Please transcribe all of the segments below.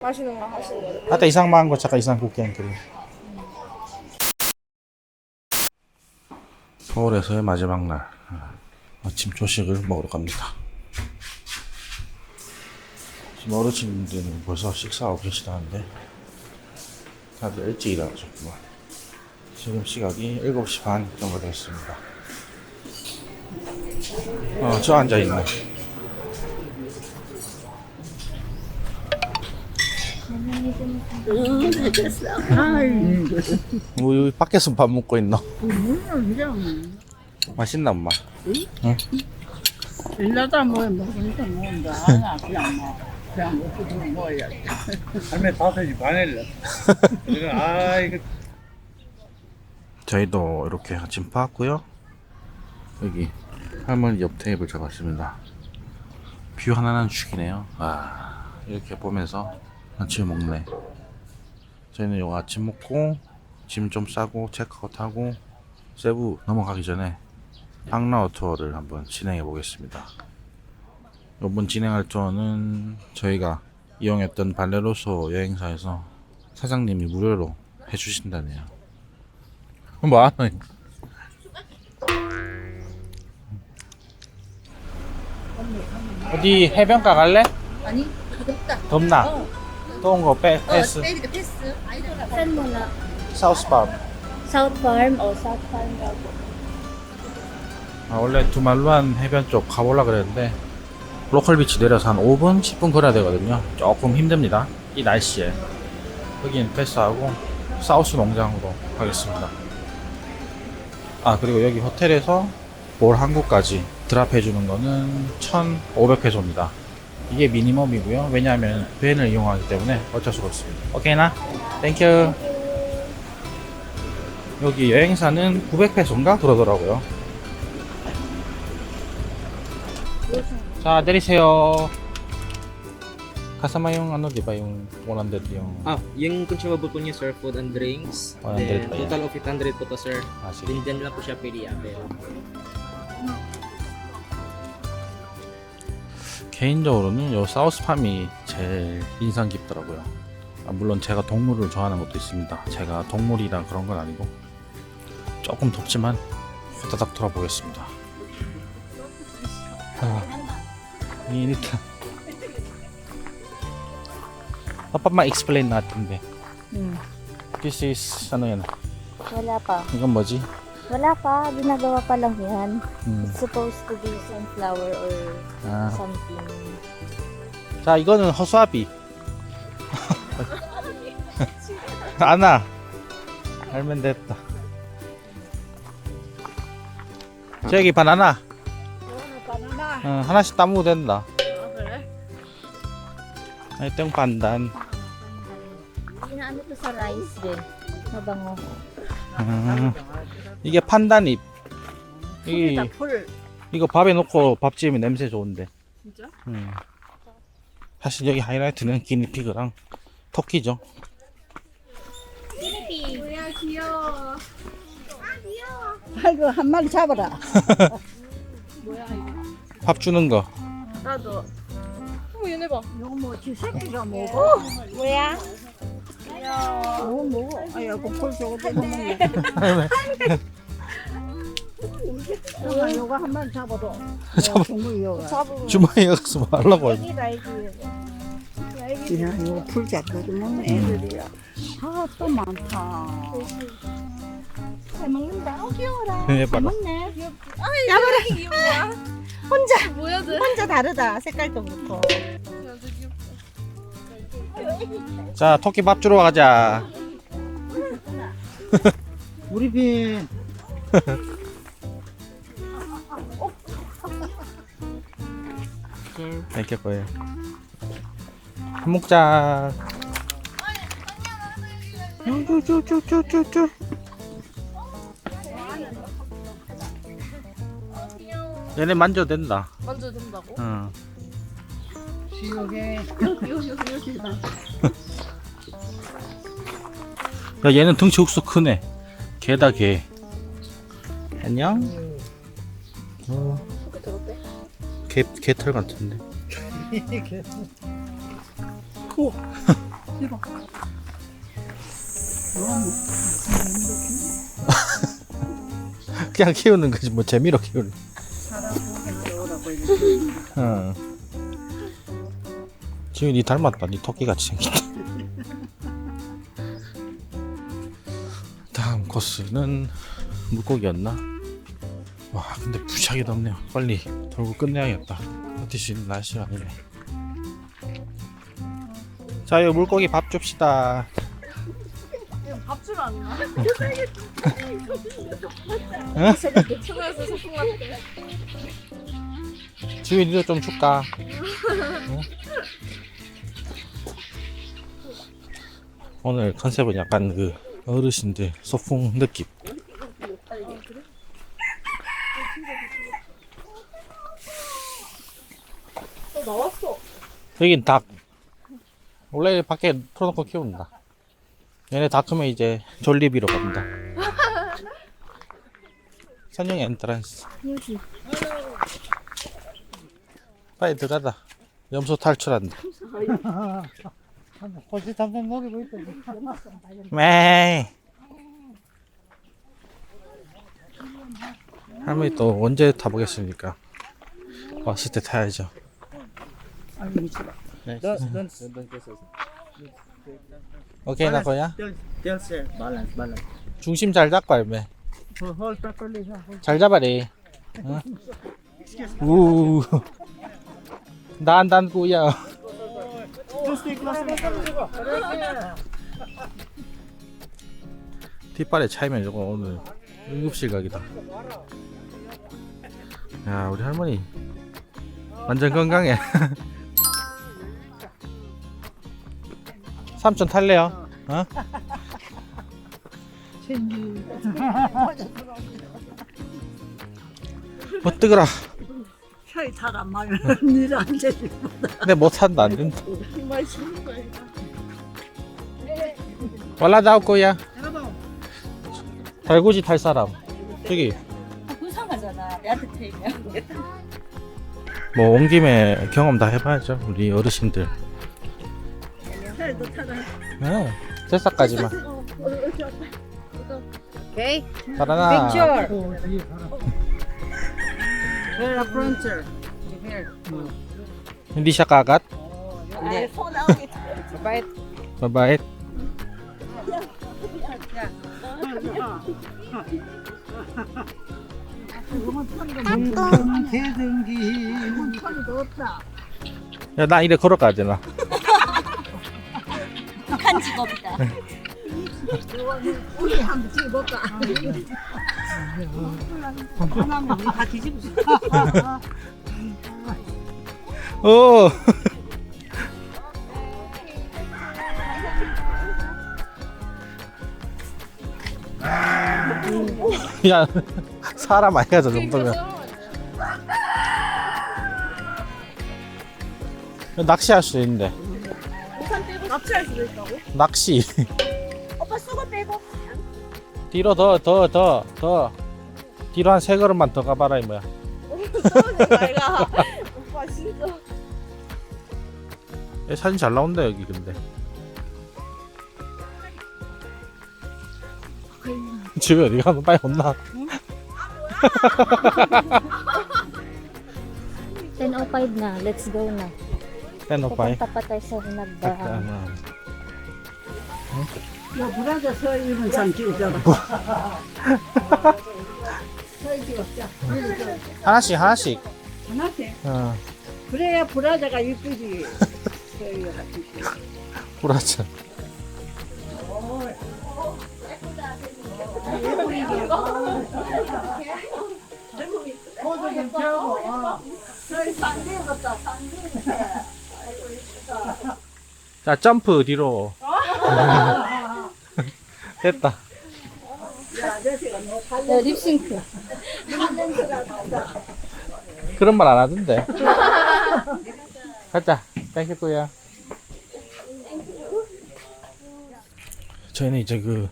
맛있는 거 하시는 거예요? Ate, isang mango tsaka isang cookie and cream. 서울에서의 마지막 날 아침 조식을 먹으러 갑니다. 지금 어르신들은 벌써 식사하고 계시다는데 다들 일찍 일어나셨구만. 지금 시각이 7시 반 정도 됐습니다. 어, 저 앉아있네. 우리 밖에서 밥 먹고 있노? 맛있나 엄마? 일하다 뭐 먹으니까 먹는다. 그냥 뭐. 그냥 먹고 좀 먹어야 돼. 할머니 다섯 시 반에 일어났어. 그래서 아 이거 저희도 이렇게 아침 파왔고요. 여기 할머니 옆 테이블 잡았습니다. 뷰 하나는 죽이네요. 아 이렇게 보면서 아침 먹네. 저희는 요 아침 먹고 짐 좀 싸고 체크아웃하고 세부 넘어가기 전에 항라우 투어를 한번 진행해 보겠습니다. 이번 진행할 투어는 저희가 이용했던 발레로소 여행사에서 사장님이 무료로 해주신다네요. 뭐 하노? 어디 해변가 갈래? 아니 가볍다 덥나? 어. 더운 거 빼, 어 패스. 때리가 패스 Saan mo na? 사우스밤. South Farm o South Farm daw po? 아, 원래 두말루안 해변 쪽 가보려 그랬는데 로컬 비치 내려서 한 5분, 10분 걸어야 되거든요. 조금 힘듭니다. 이 날씨에. 여긴 패스하고 사우스 농장으로 가겠습니다. 아 그리고 여기 호텔에서 올 한국까지 드랍해 주는 거는 1,500페소입니다. 이게 미니멈이고요. 왜냐하면 밴을 이용하기 때문에 어쩔 수가 없습니다. 오케이 나? 땡큐. 여기 여행사는 900페소인가 그러더라고요. 자 내리세요. Kasama yung ano, di ba? Yung 100 yung... Ah, yung consumable po niya, sir, food and drinks. 100 Then, pa yan. total of 800 po to, sir. Ah, sige. Then, dyan lang po siya pwede i-appel. 개인적으로는 요 사우스팜이 제일 인상 깊더라고요. 아, 물론 제가 동물을 좋아하는 것도 있습니다. 제가 동물이라 그런 건 아니고 조금 덥지만 후다닥 돌아보겠습니다. 아, ta. Apa ma-explain natin be? Hmm. This is ano yan? Wala pa. 이건 뭐지? Wala pa. Ginagawa pa lang yan. 음. It's supposed to be sunflower or 아. something. 자 이거는 허수아비 안아 알면 됐다 저기 바나나 바나나. 어, 하나씩 따먹어도 된다 아, 그래? itong pandan Inaano to sa rice din. Mabango. 음, 이게 판단잎 이, 풀이다, 풀. 이거 밥에 넣고 밥 지으면 냄새 좋은데 진짜? 음. 사실 여기 하이라이트는 기니피그랑 토끼죠 아이고, 한 마리 잡아라. 밥 주는 거 나도. 어 얘네 봐. 이거 뭐, 지 새끼가 먹어? Kuya? 뭐 먹어? 아이고, 풀 저거 먹네. 이거, 이거 한 마리 잡아도. 잡아. 정말 이거. 주머니에 가서 말라고 Lagi rice. 야, 이거 풀 잡아도 먹는 애들이야. 아, 또 많다. Ay, maganda. Oh, 귀여워라. 해봐라 먹네. 야바라. 혼자 뭐야 쟤? 혼자 다르다. 색깔도 그렇고. 자 토끼 밥 주러 가자. 우리 빈. 이렇게 거예요. 한 목자. 쭈쭈쭈쭈쭈쭈. 얘네 만져도 된다. 만져도 된다고? 응. 시오게. 야 얘는 덩치 욱수 크네 개다 개 안녕 어. 개, 개털 같은데 그냥 키우는 거지 뭐 재미로 키우는. 지금 니 닮았다. 니 토끼 같이 생겼다. 다음 코스는 물고기였나? 와 근데 무지하게 덥네요. 빨리 돌고 끝내야겠다. 버틸 수 있는 날씨가 아니네. 자, 이 물고기 밥 줍시다. 밥줄 안 나? 응? 소풍 니도 좀 줄까? 응? 오늘 컨셉은 약간 그 어르신들 소풍 느낌. 나왔어. 여긴 닭. 원래 밖에 풀어놓고 키운다. 얘네 다 크면 이제 졸리비로 갑니다. 선영 엔트란스. 빨리 들어가다. 염소 탈출한다. 혹시 잠깐 먹이고 있다. 매. 할머니 또 언제 타보겠습니까? 왔을 때 타야죠. 네. 오케이 나 거야. Tell, tell sir. Balance, balance. 중심 잘 잡고 할매. 잘 잡아리. 어? 우. 난단구야. 뒷발에 차이면 저거 오늘 응급실 각이다. 야 우리 할머니 완전 건강해. 삼촌 탈래요? 어? 어 뜨거라. 혀이 잘안 맞으면 니를 안 되지. 근데 못 산다 안 된다. 싫은 거야. 올라 나올 거야. 달구지 탈 사람. 저기 불쌍하잖아. 내한테 태우면. 뭐온 김에 경험 다 해봐야죠. 우리 어르신들. 네. 새싹까지만. 오케이. 살아나. Here, frontier. Here. Hindi siya kagat. 바이바이. Mabait. 없다. 야, 나 이래 걸어가야 되나? 한 직업이다. 우리 한번 찍어볼까? 하나면 다 뒤집어. 오! 야, 사람 아니야, 저 정도면. 낚시할 수 있는데. 납치할 수도 있다고? 낚시. 오빠 수고 빼고. 뒤로 더, 더, 더, 더. 뒤로 한 세 걸음만 더 가봐라, 이 뭐야. 오빠 진짜. 야, 사진 잘 나온다, 여기, 근데. 집에 어디 가면 빨리 온나? 10.05 na. Let's go na. 떼놓고, Pupunta pa tayo sa nagdaan. 야, 브라자 서 있는 상 찍어줘라. 하나씩, 하나씩. 하나씩. 어, 그래야 브라자가 이쁘지. 서희가 같은 브라자. 자, 점프 뒤로. 됐다. 네, 립싱크. 그런 말 안 하던데. 가자. 땡큐구야. 저희는 이제 그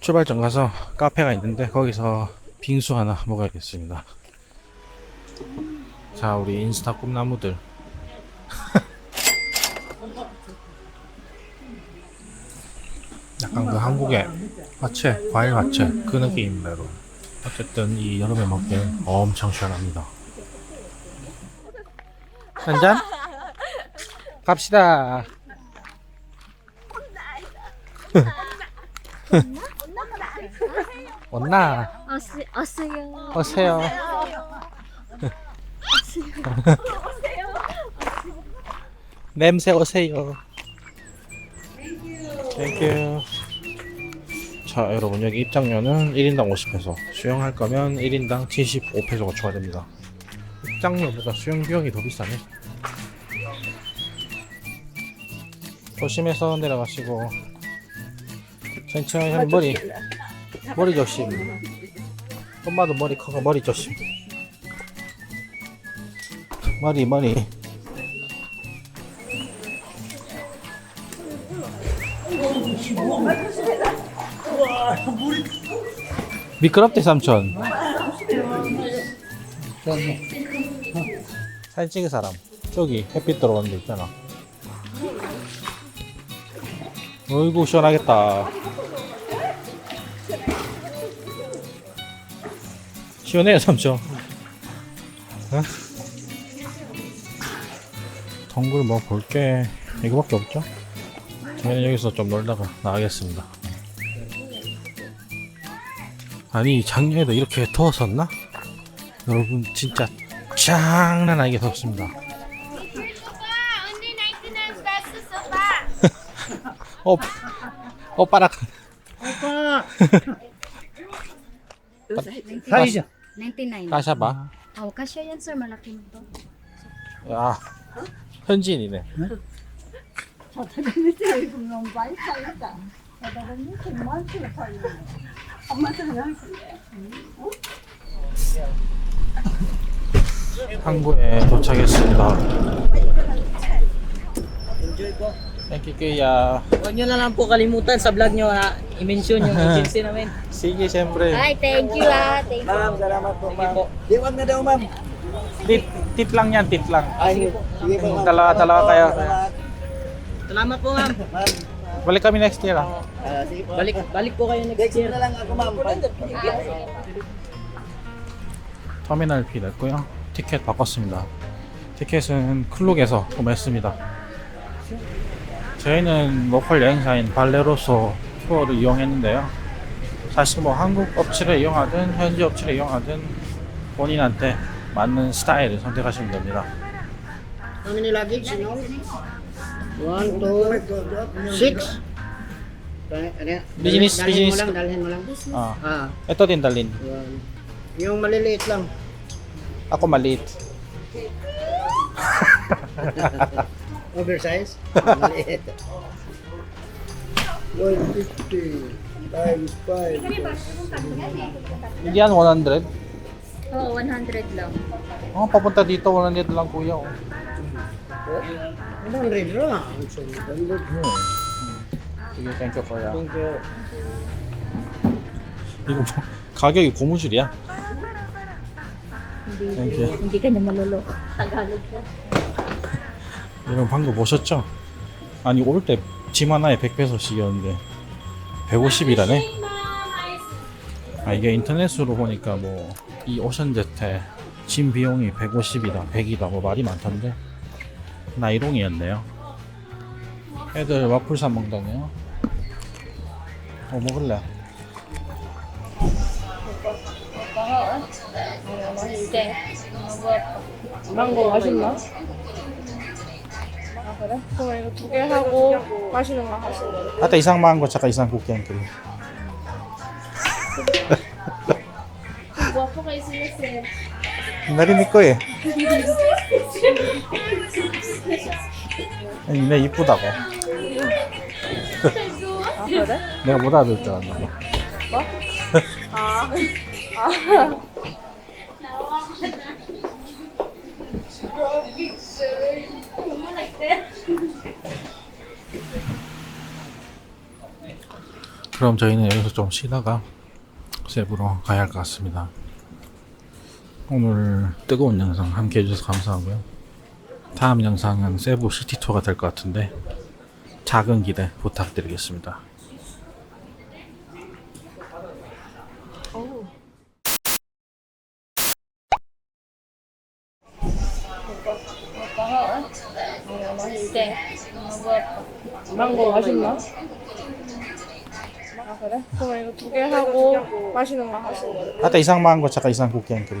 출발점 가서 카페가 있는데 거기서 빙수 하나 먹어야겠습니다. 자, 우리 인스타 꿈나무들. 약간 그 한국의 화채, 과일 화채 그 느낌입니다, 여러분. 어쨌든 이 여름에 먹기엔 엄청 시원합니다. 한 잔? 갑시다. 왔나? 어스, 어서요. 오세요. 냄새 오세요. 땡큐. 자, 여러분 여기 입장료는 1인당 50페소. 수영할 거면 1인당 75페소가 추가됩니다. 입장료보다 수영 비용이 더 비싸네. 조심해서 내려가시고 천천히 머리 머리 조심. 엄마도 머리 커가 머리 조심. 머리 머리. 미끄럽대 삼촌. 사진 찍을 사람. 저기 햇빛 들어가는 데 있잖아. 어이구 시원하겠다. 시원해요 삼촌. 어? 동굴 뭐 볼게 이거밖에 없죠? 저희는 여기서 좀 놀다가 나가겠습니다. 아니 작년에도 이렇게 더웠었나? 여러분 진짜 장난 아니게 덥습니다. 언니 99 pesos pa. 어, 오빠락 사이자 99. 다시 봐. Oh, kasya yan, sir. Malaki mo to. 야 현지인이네. 항구에 도착했습니다. Thank you kuya. Huwag nyo na lang po kalimutan sa vlog nyo na i-mention yung agency namin. Sige, siyempre. Ay, thank you ah. Thank you. Ma'am, salamat po ma'am. Di wag na daw ma'am. Tit, tit lang yan, tit lang. Ay, sige po ma'am. Dalawa, dalawa kayo. Salamat po ma'am. Balik kami next year ah. Balik, balik po kayo next year. 터미널 피 냈고요. 티켓 바꿨습니다. 티켓은 클룩에서 구매했습니다. 저희는 로컬 여행사인 발레로소 투어를 이용했는데요. 사실 뭐 한국 업체를 이용하든 현지 업체를 이용하든 본인한테 맞는 스타일을 선택하시면 됩니다. How many luggage, you know? One, two, six. Business, dalhin business. mo lang, dalhin mo lang. 아, Ah, ito din dalin. yun. Yung maliliit lang. Ako maliit. Oversize. Maliit. 150 times 5. Hindi yan 100. Oo, 100 lang. Oh, papunta dito 100 lang kuya. Oh. 100 lang. Sige, thank you kuya. Thank you. 이거 뭐, 가격이 고무줄이야? 여러분 방금 보셨죠? 아니 올 때 짐 하나에 100페소씩이었는데 150이라네? 아 이게 인터넷으로 보니까 뭐 이 오션제트에 짐 비용이 150이다 100이다 뭐 말이 많던데 나이롱이었네요 애들 와플 사 먹다네요 어 먹을래? 망고 맛있나? 아 그래? 그럼 이거 두 개 하고 마시는 거 하시는 거. Isang mango tsaka isang cookie and cream. Guwapo kayo ko eh. 아니, 내 이쁘다고. 아 그래? 내가 못 알아들 줄 알았나 봐. 아. 그럼 저희는 여기서 좀 쉬다가 세부로 가야 할 것 같습니다. 오늘 뜨거운 영상 함께 해주셔서 감사하고요. 다음 영상은 세부 시티투어가 될 것 같은데 작은 기대 부탁드리겠습니다. 망고 맛있나? 아 그래? 그럼 이거 두 개 하고 맛있는 거 하시는 거 아까 이상 망고 잠깐 이상 국기 안 그래.